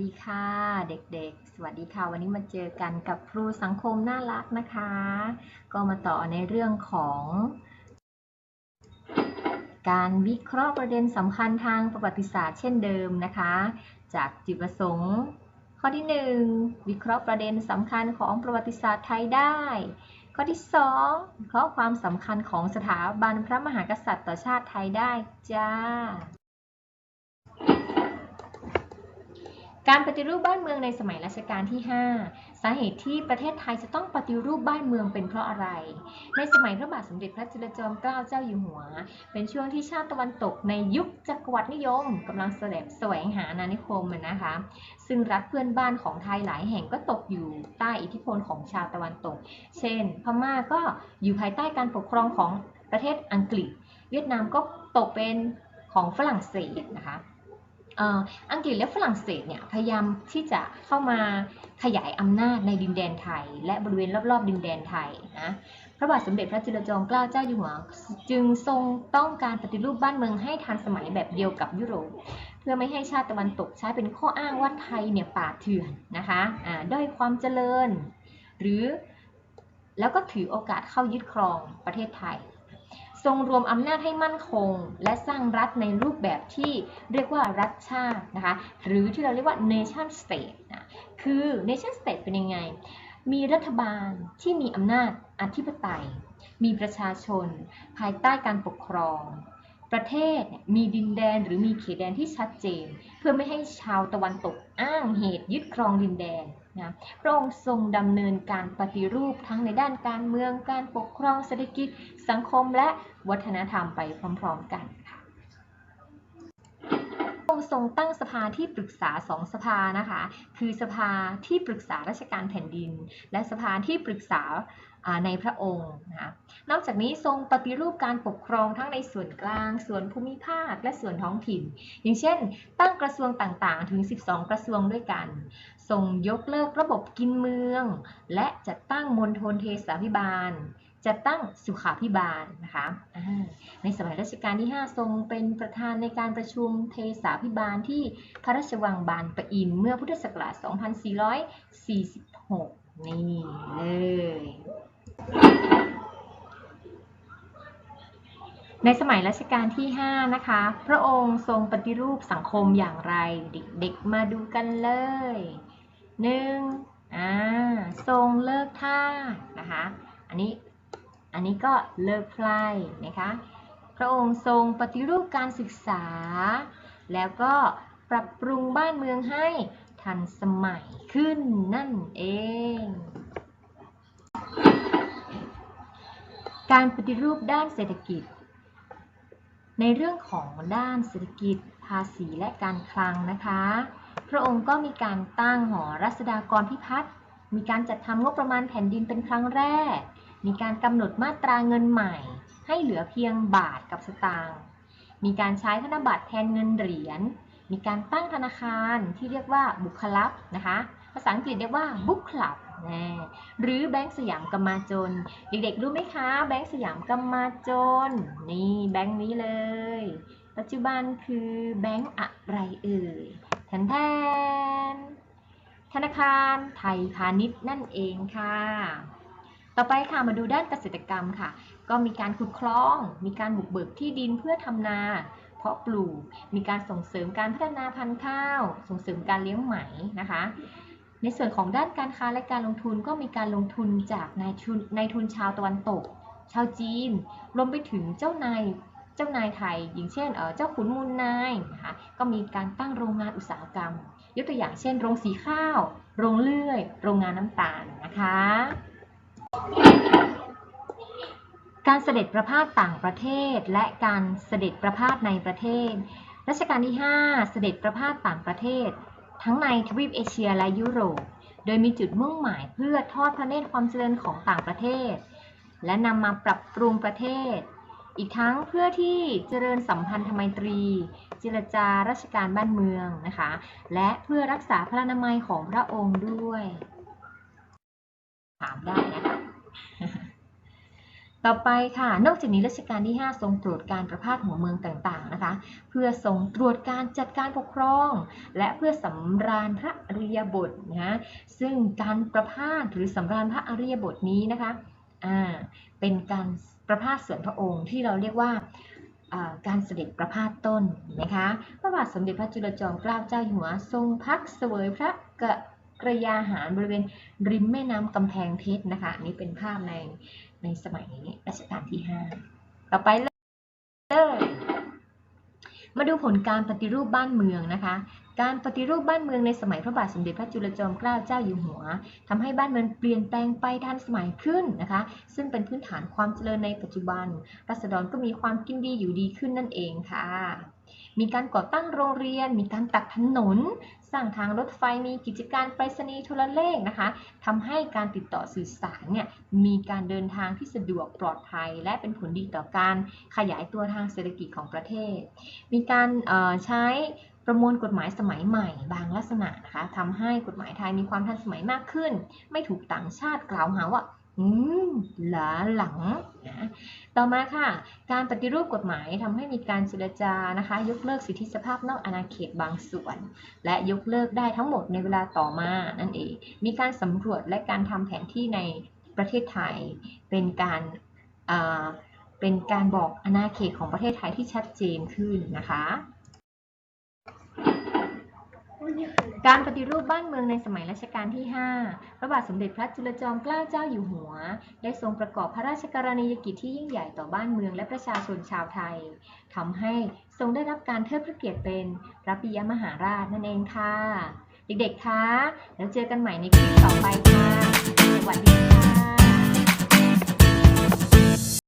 ดีค่ะเด็กๆ สวัสดีค่ะ วันนี้มาเจอกันกับครูสังคมน่ารักนะคะ ก็มาต่อในเรื่องของ การวิเคราะห์ประเด็นสำคัญทางประวัติศาสตร์เช่นเดิมนะคะ จากจุดประสงค์ ข้อที่ 1 วิเคราะห์ประเด็นสำคัญของประวัติศาสตร์ไทยได้ ข้อที่ 2 วิเคราะห์ความสำคัญของสถาบันพระมหากษัตริย์ต่อชาติไทยได้จ้า การปฏิรูปบ้านเมืองในสมัยรัชกาลที่ 5 สาเหตุที่ประเทศไทยจะต้องปฏิรูปบ้านเมืองเป็นเพราะอะไร ในสมัยพระบาทสมเด็จพระจุลจอมเกล้าเจ้าอยู่หัว เป็นช่วงที่ชาติตะวันตกในยุคจักรวรรดินิยมกำลังแสดงแสวงหาอาณานิคมนะคะ ซึ่งรัฐเพื่อนบ้านของไทยหลายแห่งก็ตกอยู่ใต้อิทธิพลของชาวตะวันตก เช่น พม่าก็อยู่ภายใต้การปกครองของประเทศอังกฤษ เวียดนามก็ตกเป็นของฝรั่งเศสนะคะ อังกฤษและฝรั่งเศสเนี่ยพยายามที่จะเข้ามาขยายอำนาจในดินแดนไทย และบริเวณรอบๆ ดินแดนไทยนะพระบาทสมเด็จพระจุลจอมเกล้าเจ้าอยู่หัวจึงทรงต้องการปฏิรูปบ้านเมืองให้ทันสมัยแบบเดียวกับยุโรป เพื่อไม่ให้ชาติตะวันตกใช้เป็นข้ออ้างว่าไทยเนี่ยป่าเถื่อนนะคะด้อยความเจริญ หรือแล้วก็ถือโอกาสเข้ายึดครองประเทศไทย ทรงรวมอำนาจให้มั่นคง และสร้างรัฐในรูปแบบที่เรียกว่ารัฐชาตินะคะ หรือที่เราเรียกว่า nation state นะคือ nation state เป็นยังไง มีรัฐบาลที่มีอำนาจอธิปไตย มีประชาชน ภายใต้การปกครอง ประเทศมีดินแดนหรือมีเขตแดนที่ชัดเจน เพื่อไม่ให้ชาวตะวันตกอ้างเหตุยึดครองดินแดน นะพระองค์ทรงดำเนินการปฏิรูปทั้งในด้านการเมืองการปกครองเศรษฐกิจ สังคมและวัฒนธรรมไปพร้อมๆกันค่ะพระองค์ทรงตั้งสภาที่ปรึกษาสองสภานะคะ คือสภาที่ปรึกษาราชการแผ่นดิน และสภาที่ปรึกษาในพระองค์นะคะนอกจากนี้ทรงปฏิรูปการปกครองทั้งในส่วนกลาง ส่วนภูมิภาค และส่วนท้องถิ่น อย่างเช่น ตั้งกระทรวงต่างๆ ถึง 12 กระทรวงด้วยกัน ทรงยกเลิกระบบกินเมือง และจัดตั้งมณฑลเทศาภิบาล จัดตั้งสุขาภิบาลนะคะในสมัยรัชกาลที่ 5 ทรงเป็นประธานในการประชุมเทศาภิบาลที่พระราชวังบานปะอินเมื่อพุทธศักราช 2446 นี่เลยในสมัยรัชกาลที่ 5 นะคะ พระองค์ทรงปฏิรูปสังคมอย่างไร เด็กๆ มาดูกันเลย หนึ่งอ่าทรงเลิกท่านะคะ อันนี้ อันนี้ก็เลิกไพร่นะคะ พระองค์ทรงปฏิรูปการศึกษา แล้วก็ปรับปรุงบ้านเมืองให้ทันสมัยขึ้นนั่นเอง การปฏิรูปด้านเศรษฐกิจ ในเรื่องของด้านเศรษฐกิจภาษีและการคลังนะคะ พระองค์ก็มีการตั้งหอรัศดากรพิพัฒน์มีการจัดทำงบประมาณแผ่นดินเป็นครั้งแรก มีการกำหนดมาตราเงินใหม่ ให้เหลือเพียงบาทกับสตางค์ มีการใช้ธนบัตรแทนเงินเหรียญ มีการตั้งธนาคารที่เรียกว่าบุคลับนะคะ ภาษาอังกฤษเรียกว่าบุคลับนะหรือแบงก์สยามกมาจน เด็กๆรู้ไหมคะ แบงก์สยามกมาจน นี่แบงก์นี้เลย ปัจจุบันคือแบงก์อะไรเอ่ย แทนแทนธนาคารไทยพาณิชย์นั่นเองค่ะ ต่อไปค่ะมาดูด้านเกษตรกรรมค่ะ ก็มีการขุดคลอง มีการบุกเบิกที่ดินเพื่อทำนา เพาะปลูก มีการส่งเสริมการพัฒนาพันธุ์ข้าว ส่งเสริมการเลี้ยงไหมนะคะ ในส่วนของด้านการค้าและการลงทุนก็มีการลงทุนจากนายทุนนายทุนชาวตะวันตก ชาวจีน รวมไปถึงเจ้านาย จ้านายไทย อย่างเช่นเจ้าขุนมูลนายนะคะก็มีการตั้งโรงงานอุตสาหกรรม ยกตัวอย่างเช่น โรงสีข้าว โรงเลื่อย โรงงานน้ำตาลนะคะ การเสด็จประพาสต่างประเทศ และการเสด็จประพาสในประเทศ รัชกาลที่ 5 เสด็จประพาสต่างประเทศ ทั้งในทวีปเอเชียและยุโรป โดยมีจุดมุ่งหมายเพื่อทอดพระเนตรความเจริญของต่างประเทศ และนำมาปรับปรุงประเทศ อีกทั้งเพื่อที่เจริญสัมพันธไมตรี เจรจาราชการบ้านเมืองนะคะ และเพื่อรักษาพระนามัยของพระองค์ด้วย ถามได้นะคะต่อไปค่ะ นอกจากนี้รัชกาลที่ 5 ทรงตรวจการประพาสหัวเมืองต่างๆนะคะ เพื่อทรงตรวจการจัดการปกครอง และเพื่อสำราญพระอริยบทนะซึ่งการประพาสหรือสำราญพระอริยบทนี้นะคะอ่าเป็นการ ประพาสส่วนพระองค์ที่เราเรียกว่าการเสด็จประพาสต้นนะคะพระบาทสมเด็จพระจุลจอมเกล้าเจ้าอยู่หัวทรงพักเสวยพระกะกระยาหารบริเวณริมแม่น้ำกำแพงเพชรนะคะอันนี้เป็นภาพในในสมัยรัชกาลที่ 5 ต่อไปลย มาดูผลการปฏิรูปบ้านเมืองนะคะ การปฏิรูปบ้านเมืองในสมัยพระบาทสมเด็จพระจุลจอมเกล้าเจ้าอยู่หัวทำให้บ้านเมืองเปลี่ยนแปลงไปทันสมัยขึ้นนะคะ ซึ่งเป็นพื้นฐานความเจริญในปัจจุบัน รัษฎรก็มีความกินดีอยู่ดีขึ้นนั่นเองค่ะ มีการก่อตั้งโรงเรียน มีการตัดถนน สร้างทางรถไฟ มีกิจการไปรษณีย์โทรเลขนะคะทำให้การติดต่อสื่อสารเนี่ยมีการเดินทางที่สะดวกปลอดภัย และเป็นผลดีต่อการขยายตัวทางเศรษฐกิจของประเทศ มีการใช้ประมวลกฎหมายสมัยใหม่บางลักษณะนะคะทำให้กฎหมายไทยมีความทันสมัยมากขึ้น ไม่ถูกต่างชาติกล่าวหาว่า อืมล้าหลังนะต่อมาค่ะ การปฏิรูปกฎหมายทำให้มีการเจรจานะคะ ยกเลิกสิทธิสภาพนอกอาณาเขตบางส่วน และยกเลิกได้ทั้งหมดในเวลาต่อมานั่นเอง มีการสำรวจและการทำแผนที่ในประเทศไทย เป็นการอ่าเป็นการบอกอาณาเขตของประเทศไทยที่ชัดเจนขึ้นนะคะ การปฏิรูปบ้านเมืองในสมัยรัชกาลที่ 5 พระบาทสมเด็จพระจุลจอมเกล้าเจ้าอยู่หัว ได้ทรงประกอบพระราชกรณียกิจที่ยิ่งใหญ่ต่อบ้านเมืองและประชาชนชาวไทยทำให้ทรงได้รับการเทิดพระเกียรติเป็นพระปิยมหาราชนั่นเองค่ะ เด็กๆ คะ แล้วเจอกันใหม่ในคลิปต่อไปค่ะ สวัสดีค่ะ